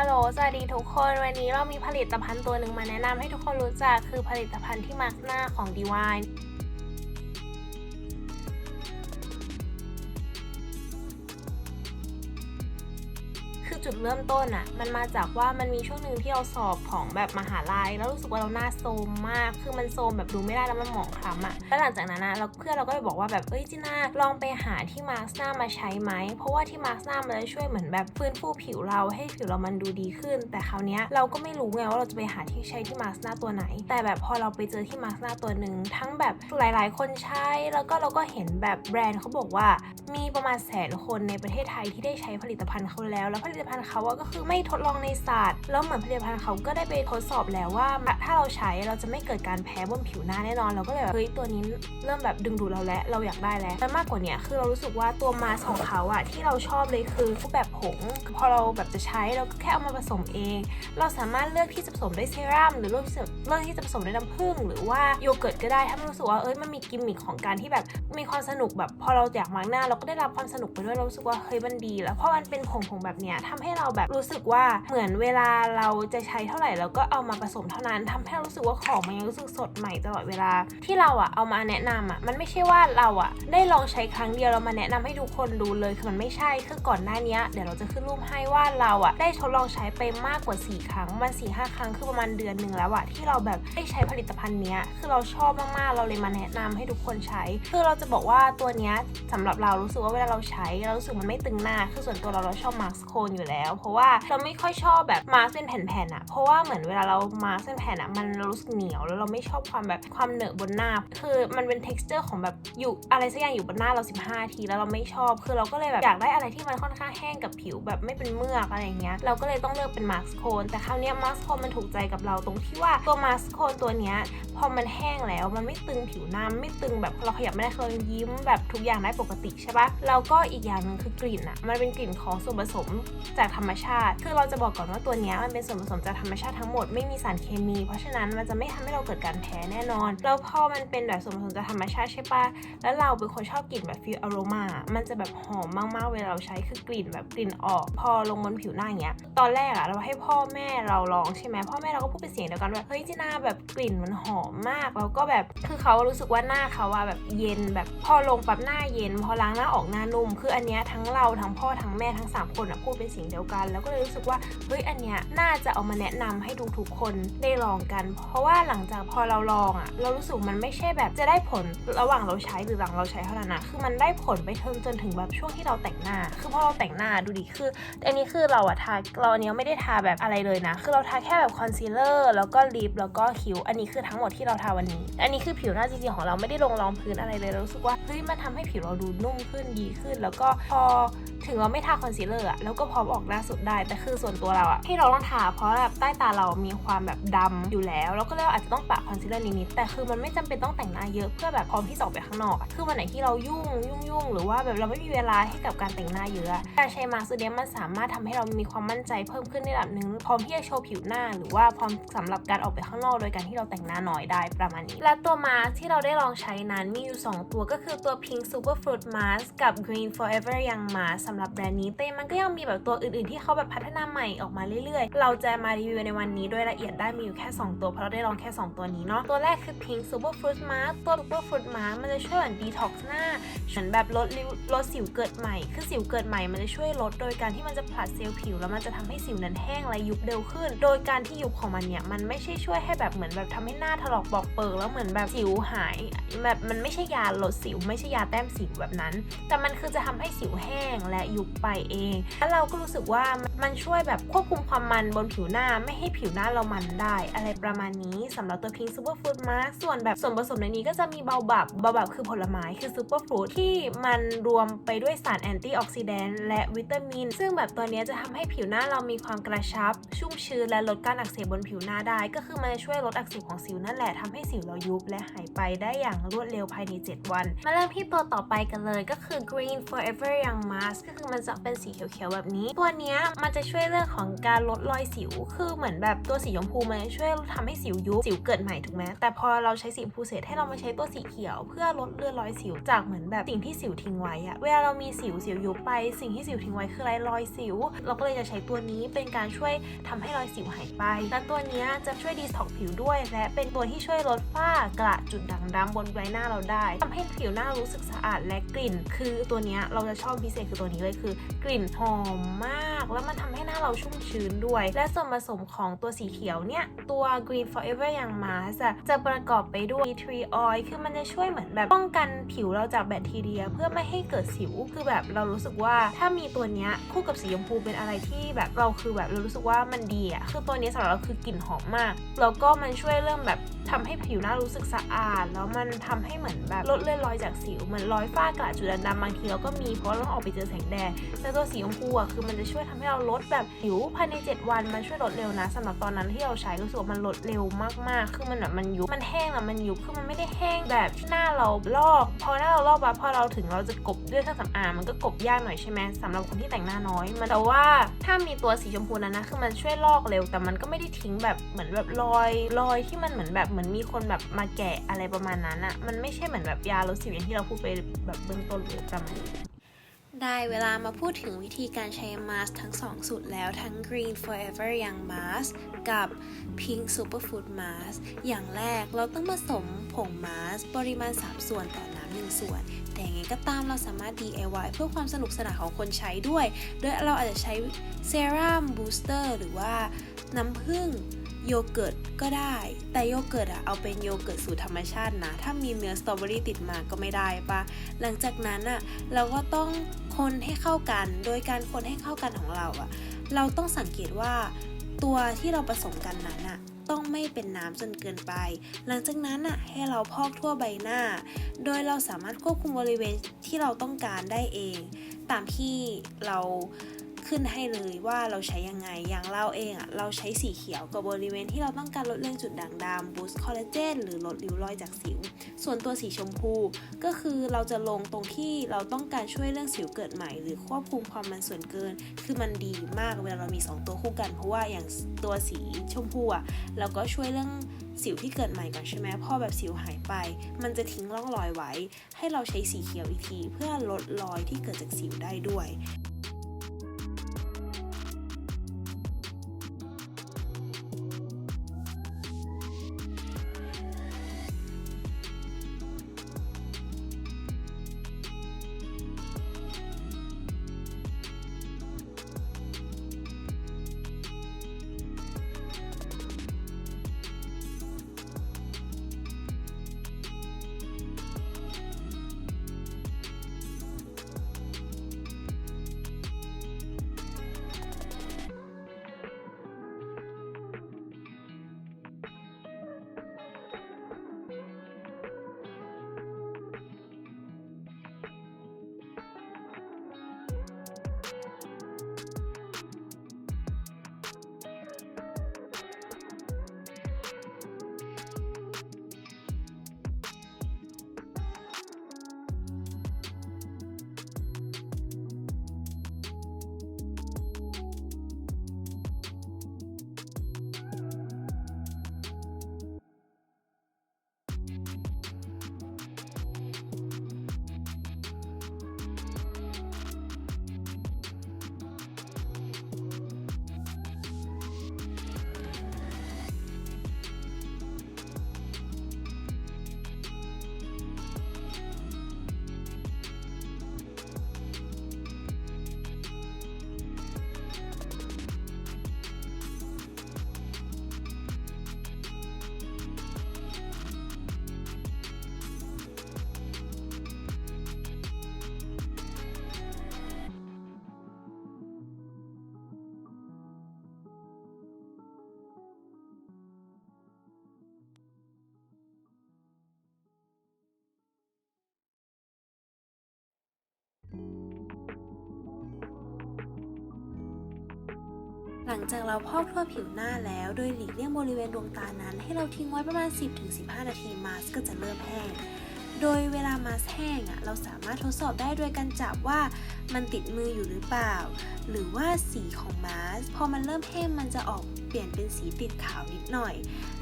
ฮัลโหล สวัสดีทุกคน วันนี้เรามีผลิตภัณฑ์ตัวหนึ่งมาแนะนำให้ทุกคนรู้จัก คือผลิตภัณฑ์ที่มาร์กหน้าของ Divine จุดเริ่มต้นอะมันมาจากว่ามันมีช่วงหนึ่งที่เราสอบของแบบมหาลัย แล้วรู้สึกว่าเราหน้าโทรมมาก คือมันโทรมแบบดูไม่ได้แล้วมันหมองคล้ำอะแล้วหลังจากนั้นนะเราเพื่อนเราก็เลยบอกว่าแบบเอ้ยจีน่าลองไปหาที่มาร์กหน้ามาใช้ไหม เพราะว่าที่มาร์กหน้ามันจะช่วยเหมือนแบบฟื้นฟูผิวเราให้ผิวเรามันดูดีขึ้น แต่คราวเนี้ยเราก็ไม่รู้ไงว่าเราจะไปหาที่ใช้ที่มาร์กหน้าตัวไหน แต่แบบพอเราไปเจอที่มาร์กหน้าตัวหนึ่งทั้งแบบหลาย ๆ คนใช้ แล้วก็เราก็เห็นแบบแบรนด์เขาบอกว่า มีประมาณแสนคนในประเทศไทยที่ได้ใช้ผลิตภัณฑ์เขาแล้ว แล้วผลิตภัณฑ์เขาก็คือไม่ทดลองในศาสตร์แล้วเหมือนผลิตภัณฑ์เขาก็ได้ไปทดสอบแล้วว่า ถ้าเราใช้เราจะไม่เกิดการแพ้บนผิวหน้าแน่นอน เราก็เลยแบบเฮ้ยตัวนี้เริ่มแบบดึงดูดเราแล้วเราอยากได้แล้วและมากกว่านี้คือเรารู้สึกว่าตัวมาสของเขาอะที่เราชอบเลยคือรูปแบบผงพอเราแบบจะใช้เราก็แค่เอามาผสมเอง เราสามารถเลือกที่จะผสมด้วยเซรั่มหรือเลือกที่จะเลือกที่จะผสมด้วยน้ำผึ้งหรือว่าโยเกิร์ตก็ได้ถ้ามันรู้สึกว่าเอ้ยมันมีกิมมิคของการที่แบบมีความสนุกแบบพอเราอยากมาร์กหน้า เราก็ได้รับความสนุกไปด้วยเรารู้สึกว่าเฮ้ยมันดี แล้วเพราะมันเป็นผงผงแบบเนี้ยทำใให้เราแบบรู้สึกว่าเหมือนเวลาเราจะใช้เท่าไหร่เราก็เอามาผสมเท่านั้นทำให้รู้สึกว่าของมันยังรู้สึกสดใหม่ตลอดเวลาที่เราอะเอามาแนะนำอะมันไม่ใช่ว่าเราอะได้ลองใช้ครั้งเดียวเรามาแนะนำให้ทุกคนดูเลยคือมันไม่ใช่คือก่อนหน้านี้เดี๋ยวเราจะขึ้นรูปให้ว่าเราอะได้ทดลองใช้ไปมากกว่า 4 ครั้งมัน4ีหครั้งคือประมาณเดือนหนึ่งแล้วอะที่เราแบบได้ใช้ผลิตภัณฑ์เนี้ยคือเราชอบมากๆเราเลยมาแนะนำให้ทุกคนใช้ คือเราจะบอกว่าตัวเนี้ยสำหรับเรารู้สึกว่าเวลาเราใช้เรารู้สึกมันไม่ตึงหน้าคือส่วนตัวเราเราชอบมาสโคนอยู่แล้วเพราะว่าเราไม่ค่อยชอบแบบมาสเป็นแผ่นๆอะเพราะว่าเหมือนเวลาเรามาสเป็นแผ่นอะมันรู้สึกเหนียวแล้วเราไม่ชอบความแบบความเหนอะบนหน้า คือมันเป็น t e x t อร์ของแบบอยู่อะไรสักอย่างอยู่บนหน้าเรา 15 ทีแล้วเราไม่ชอบ คือเราก็เลยแบบอยากได้อะไรที่มันค่อนข้างแห้งกับผิวแบบไม่เป็นเมือกอะไรอย่างเงี้ยเราก็เลยต้องเลือกเป็นมาสโคนแต่คราวเนี้ยมาสโคนมันถูกใจกับเราตรงที่ว่าตัวมาสโคนตัวเนี้ยพอมันแห้งแล้วมันไม่ตึงผิวหน้าไม่ตึงแบบเราขยับไม่ได้คือเรายิ้มแบบทุกอย่างได้ปกติใช่ปะแล้วก็อีกอย่างหนึ่งคือกลิ่นอะมันเป็นกลิ่นของส่วนผสมจากธรรมชาติ คือเราจะบอกก่อนว่าตัวนี้มันเป็นส่วนผสมจากธรรมชาติทั้งหมดไม่มีสารเคมี เพราะฉะนั้นมันจะไม่ทำให้เราเกิดการแพ้แน่นอน แล้วพอมันเป็นแบบส่วนผสมจากธรรมชาติใช่ปะแล้วเราเป็นคนชอบกลิ่นแบบฟิลอโรมา มันจะแบบหอมมากๆเวลาเราใช้คือกลิ่นแบบกลิ่นออก พอลงบนผิวหน้าอย่างเงี้ย ตอนแรกอะเราให้พ่อแม่เราลองใช่ไหมพ่อแม่เราก็พูดเป็นเสียงเดียวกันว่าเฮ้ยจีน่าแบบกลิ่นมันหอมมากแล้วก็แบบคือเขารู้สึกว่าหน้าเขาอะแบบเย็นแบบพอลงปั๊บหน้าเย็น พอล้างหน้าออกหน้านุ่ม คืออันเนี้ยทั้งเราทั้งพ่อทั้งแม่ทั้งสามคนอะพูดเป็นเสียงเดียวกัน แล้วก็เลยรู้สึกว่าเฮ้ยอันเนี้ยน่าจะเอามาแนะนำให้ทุกคนได้ลองกัน เพราะว่าหลังจากพอเราลองอะเรารู้สึกมันไม่ใช่แบบจะได้ผลระหว่างเราใช้หรือหลังเราใช้เท่านั้นนะคือมันได้ผลไปถึงจนถึงแบบช่วงที่เราแต่งหน้า คือพอเราแต่งหน้าดูดิคืออันนี้คือเราอะทาเราอันนี้ไม่ได้ทาแบบอะไรเลยนะ คือเราทาแค่แบบคอนซีลเลอร์แล้วก็ลิปแล้วก็คิ้ว อันนี้คือทั้งหมดที่เราทาวันนี้ อันนี้คือผิวหน้าจริงๆของเราไม่ได้ลงรองพื้นอะไรเลยเรารู้สึกว่าเฮ้ยมันทำให้ผิวเราดูนุ่มขึ้นดีขึ้น แล้วก็พอถึงเราไม่ทาคอนซีลเลอร์อะแล้วก็พร้อมออกหน้าสุดได้ แต่คือส่วนตัวเราอะที่เราต้องทาเพราะแบบใต้ตาเรามีความแบบดำอยู่แล้วแล้วก็เลยอาจจะต้องปะคอนซีลเลอร์นิดๆแต่คือมันไม่จำเป็นต้องแต่งหน้าเยอะเพื่อแบบพร้อมที่จะออกไปข้างนอกคือวันไหนที่เรายุ่งยุ่งยุ่งหรือว่าแบบเราไม่มีเวลาให้กับการแต่งหน้าเยอะการใช้มาสก์เนี้ยมันสามารถทำให้เรามีความมั่นใจเพิ่มขึ้นในระดับหนึ่งพร้อมที่จะโชว์ผิวหน้า หรือว่าพร้อมสำหรับการออกไปข้างนอกโดยการที่เราแต่งหน้าน้อยได้ประมาณนี้ และตัวมาส์ที่เราได้ลองใช้นั้นมีอยู่ 2 ตัวก็คือตัว Pink Super Fruit Mask กับ Green Forever Young Mask สำหรับแบรนด์นี้แต่มันก็ยังมีแบบตัวอื่นๆที่เขาแบบพัฒนาใหม่ออกมาเรื่อยๆ เราจะมารีวิวในวันนี้โดยละเอียดได้มีอยู่แค่ 2 ตัวเพราะเราได้ลองแค่ 2 ตัวนี้เนาะตัวแรกคือ Pink Super Fruit Mask ตัว Super Fruit Mask มันจะช่วยเหมือนดีท็อกซ์หน้าเหมือนแบบลดริ้วลดสิวเกิดใหม่คือสิวเกิดใหม่มันจะช่วยลด โดยการที่มันจะผลัดเซลล์ผิว แล้วมันจะทำให้สิวนั้นแห้งและยุบเร็วขึ้น โดยการที่ยุบของมันเนี่ยมันไม่ใช่ช่วยให้แบบเหมือนแบบทำให้หน้าถลอกบอกเปิกแล้วเหมือนแบบสิวหายแบบมันไม่ใช่ยาลดสิว ไม่ใช่ยาแต้มสิวแบบนั้น แต่มันคือจะทำให้สิวแห้งและยุบไปเองแล้วเราก็รู้สึกว่า มันช่วยแบบควบคุมความมันบนผิวหน้าไม่ให้ผิวหน้าเรามันได้ อะไรประมาณนี้สำหรับตัวพิงซูเปอร์ฟรุตมาร์ส่วนแบบส่วนผสมในนี้ก็จะมีเบาบับเบาบับคือผลไม้คือซูเปอร์ฟรุตที่มันรวมไปด้วยสารแอนตี้ออกซิแดนต์และวิตามิน ซึ่งแบบตัวนี้จะทำให้ผิวหน้าเรามีความกระชับ ชุ่มชื้นและลดการอักเสบบนผิวหน้าได้ ก็คือมันจะช่วยลดอักเสบของสิวนั่นแหละทำให้สิวเรายุบและหายไปได้อย่างรวดเร็วภายใน 7 วัน มาเริ่มที่ตัวต่อไปกันเลยก็คือ Green Forever Young Mask ก็คือมันจะเป็นสีเขียวๆแบบนี้ ตัวเนี้ยมันมันจะช่วยเรื่องของการลดรอยสิว คือเหมือนแบบตัวสีชมพูมันจะช่วยทำให้สิวยุบสิวเกิดใหม่ถูกไหมแต่พอเราใช้สีชมพูเสร็จให้เรามาใช้ตัวสีเขียว เพื่อลดเลือนรอยสิวจากเหมือนแบบสิ่งที่สิวทิ้งไว้อะเวลาเรามีสิวสิวยุบไป สิ่งที่สิวทิ้งไว้คืออะไรรอยสิว เราก็เลยจะใช้ตัวนี้เป็นการช่วยทำให้รอยสิวหายไป และตัวนี้จะช่วยดีท็อกผิวด้วย และเป็นตัวที่ช่วยลดฝ้ากระจุดด่างดำบนใบหน้าเราได้ทำให้ผิวหน้ารู้สึกสะอาดและกลิ่น คือตัวนี้เราจะชอบพิเศษคือตัวนี้เลยคือ กลิ่นหอมมากแล้วมันทำให้หน้าเราชุ่มชื้นด้วย และส่วนผสมของตัวสีเขียวเนี่ย ตัว Green Forever อย่างมาจะจะประกอบไปด้วย tree oil คือมันจะช่วยเหมือนแบบป้องกันผิวเราจากแบคทีเรีย เพื่อไม่ให้เกิดสิว คือแบบเรารู้สึกว่าถ้ามีตัวเนี้ยคู่กับสีชมพูเป็นอะไรที่แบบเราคือแบบเรารู้สึกว่ามันดีอะคือตัวนี้สำหรับเราคือกลิ่นหอมมาก แล้วก็มันช่วยเรื่องแบบ ทำให้ผิวหน้ารู้สึกสะอาด แล้วมันทำให้เหมือนแบบลดเลือนรอยจากสิวเหมือนรอยฝ้ากระจุดด่างดำบางทีเราก็มีเพราะเราต้องออกไปเจอแสงแดดแต่ตัวสีชมพูอะคือมันจะช่วยทำให้เราลดแบบผิวภายใน 7 วันมันช่วยลดเร็วนะสำหรับตอนนั้นที่เราใช้รู้สึกว่ามันลดเร็วมากๆ คือมันแบบมันยุบมันแห้งอะมันยุบคือมันไม่ได้แห้งแบบที่หน้าเราลอก พอหน้าเราลอกปั๊บพอเราถึงเราจะกบด้วยเครื่องสำอางมันก็กบยากหน่อยใช่ไหมสำหรับคนที่แต่งหน้าน้อย มันแต่ว่าถ้ามีตัวสีชมพูนั้นนะคือมันช่วยลอกเร็วแต่มันก็ไม่ได้ทิ้งแบบเหมือนแบบรอยรอยที่มันเหมือนแบบมือนมีคนแบบมาแกะอะไรประมาณนั้นอะมันไม่ใช่เหมือนแบบยาลดสิวอย่างที่เราพูดไปแบบเบื้องต้นเลยประมาณนี้ได้เวลามาพูดถึงวิธีการใช้มาสทั้ง 2 สูตรแล้วทั้ง Green Forever Young Mask กับ Pink Superfood Mask อย่างแรกเราต้องผสมผงมาสปริมาณ 3 ส่วนต่อน้ำ1ส่วน แต่ยังไงก็ตามเราสามารถ DIY เพื่อความสนุกสนานของคนใช้ด้วย โดยเราอาจจะใช้เซรั่มบูสเตอร์หรือว่าน้ำผึ้ง โยเกิร์ตก็ได้ แต่โยเกิร์ตอะเอาเป็นโยเกิร์ตสูตรธรรมชาตินะ ถ้ามีเนื้อสตรอเบอรี่ติดมาก็ไม่ได้ปะหลังจากนั้นอะเราก็ต้องคนให้เข้ากัน โดยการคนให้เข้ากันของเราอะเราต้องสังเกตว่าตัวที่เราผสมกันนั้นอะต้องไม่เป็นน้ำจนเกินไป หลังจากนั้นอะให้เราพอกทั่วใบหน้า โดยเราสามารถควบคุมบริเวณที่เราต้องการได้เอง ตามที่เรา ขึ้นให้เลยว่าเราใช้ยังไง อย่างเราเองอะเราใช้สีเขียวกับบริเวณที่เราต้องการลดเรื่องจุดด่างดำบูสต์คอลลาเจนหรือลดริ้วรอยจากสิว ส่วนตัวสีชมพู ก็คือเราจะลงตรงที่เราต้องการช่วยเรื่องสิวเกิดใหม่ หรือควบคุมความมันส่วนเกิน คือมันดีมากเวลาเรามี 2 ตัวคู่กันเพราะว่าอย่างตัวสีชมพูอะเราก็ช่วยเรื่องสิวที่เกิดใหม่ก่อนใช่ไหมพอแบบสิวหายไป มันจะทิ้งร่องรอยไว้ ให้เราใช้สีเขียวอีกที เพื่อลดรอยที่เกิดจากสิวได้ด้วย หลังจากเราพอกทั่วผิวหน้าแล้ว โดยหลีกเลี่ยงบริเวณดวงตานั้น ให้เราทิ้งไว้ประมาณ 10-15 นาทีมาสก์ก็จะเริ่มแห้ง โดยเวลามาสแห้งอะเราสามารถทดสอบได้โดยการจับว่ามันติดมืออยู่หรือเปล่า หรือว่าสีของมาสพอมันเริ่มแห้งมันจะออกเปลี่ยนเป็นสีติดขาวนิดหน่อย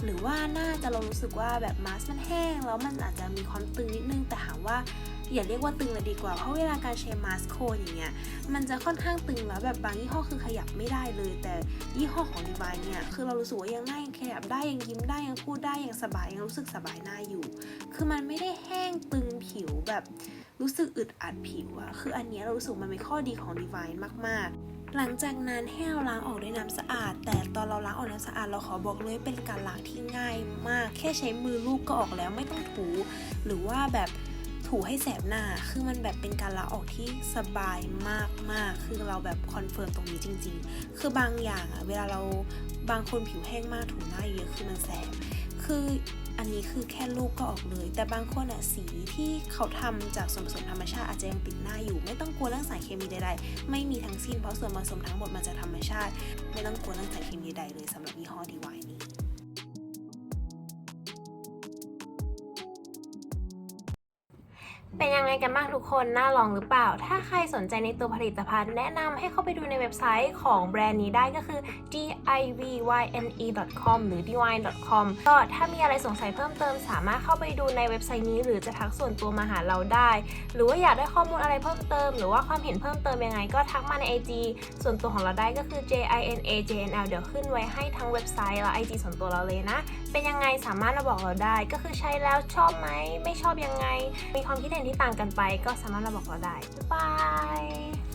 หรือว่าน่าจะเรารู้สึกว่าแบบมาสมันแห้งแล้วมันอาจจะมีความตึงนิดนึงแต่ถามว่า อย่าเรียกว่าตึงเลยดีกว่า เพราะเวลาการใช้มาสโคอย่างเงี้ย มันจะค่อนข้างตึงแล้วแบบบางยี่ห้อคือขยับไม่ได้เลย แต่ยี่ห้อของ Levi เนี่ย คือเรารู้สึกว่ายังหน้ายังขยับได้ยังยิ้มได้ยังพูดได้ยังสบายยังรู้สึกสบายหน้าอยู่ คือมันไม่ได้แห้งตึงผิวแบบรู้สึกอึดอัดผิวอะคืออันนี้เรารู้สึกมันเป็นข้อดีของ Levi มาก ๆ หลังจากนั้นให้เราล้างออกด้วยน้ำสะอาด แต่ตอนเราล้างออกน้ำสะอาดเราขอบอกเลยเป็นการล้างที่ง่ายมาก แค่ใช้มือลูบก็ออกแล้วไม่ต้องถู หรือว่าแบบ ถูให้แสบหน้า คือมันแบบเป็นการล้างออกที่สบายมากๆ คือเราแบบคอนเฟิร์มตรงนี้จริง ๆ คือบางอย่างอะเวลาเราบางคนผิวแห้งมากถูหน้าเยอะคือมันแสบ คืออันนี้คือแค่ลูกก็ออกเลย แต่บางคนอะสีที่เขาทำจากส่วนผสมธรรมชาติอาจจะยังติดหน้าอยู่ ไม่ต้องกลัวเรื่องสารเคมีใดๆ ไม่มีทั้งสิ้นเพราะส่วนผสมทั้งหมดมาจากธรรมชาติ ไม่ต้องกลัวเรื่องสารเคมีใดเลยสำหรับยี่ห้อดีวายนี้ เป็นยังไงกันบ้างทุกคน น่าลองหรือเปล่า ถ้าใครสนใจในตัวผลิตภัณฑ์ แนะนำให้เข้าไปดูในเว็บไซต์ของแบรนด์นี้ได้ก็คือ divyne.com หรือ divine.com ก็ถ้ามีอะไรสงสัยเพิ่มเติม สามารถเข้าไปดูในเว็บไซต์นี้ หรือจะทักส่วนตัวมาหาเราได้ หรือว่าอยากได้ข้อมูลอะไรเพิ่มเติม หรือว่าความเห็นเพิ่มเติมยังไง ก็ทักมาใน IG ส่วนตัวของเราได้ก็คือ jinajnl เดี๋ยวขึ้นไว้ให้ทั้งเว็บไซต์และ IG ส่วนตัวเราเลยนะ เป็นยังไงสามารถมาบอกเราได้ ก็คือใช้แล้วชอบไหมไม่ชอบยังไง มีความคิดเห็นที่ต่างกันไปก็สามารถมาบอกเราได้บ๊ายบาย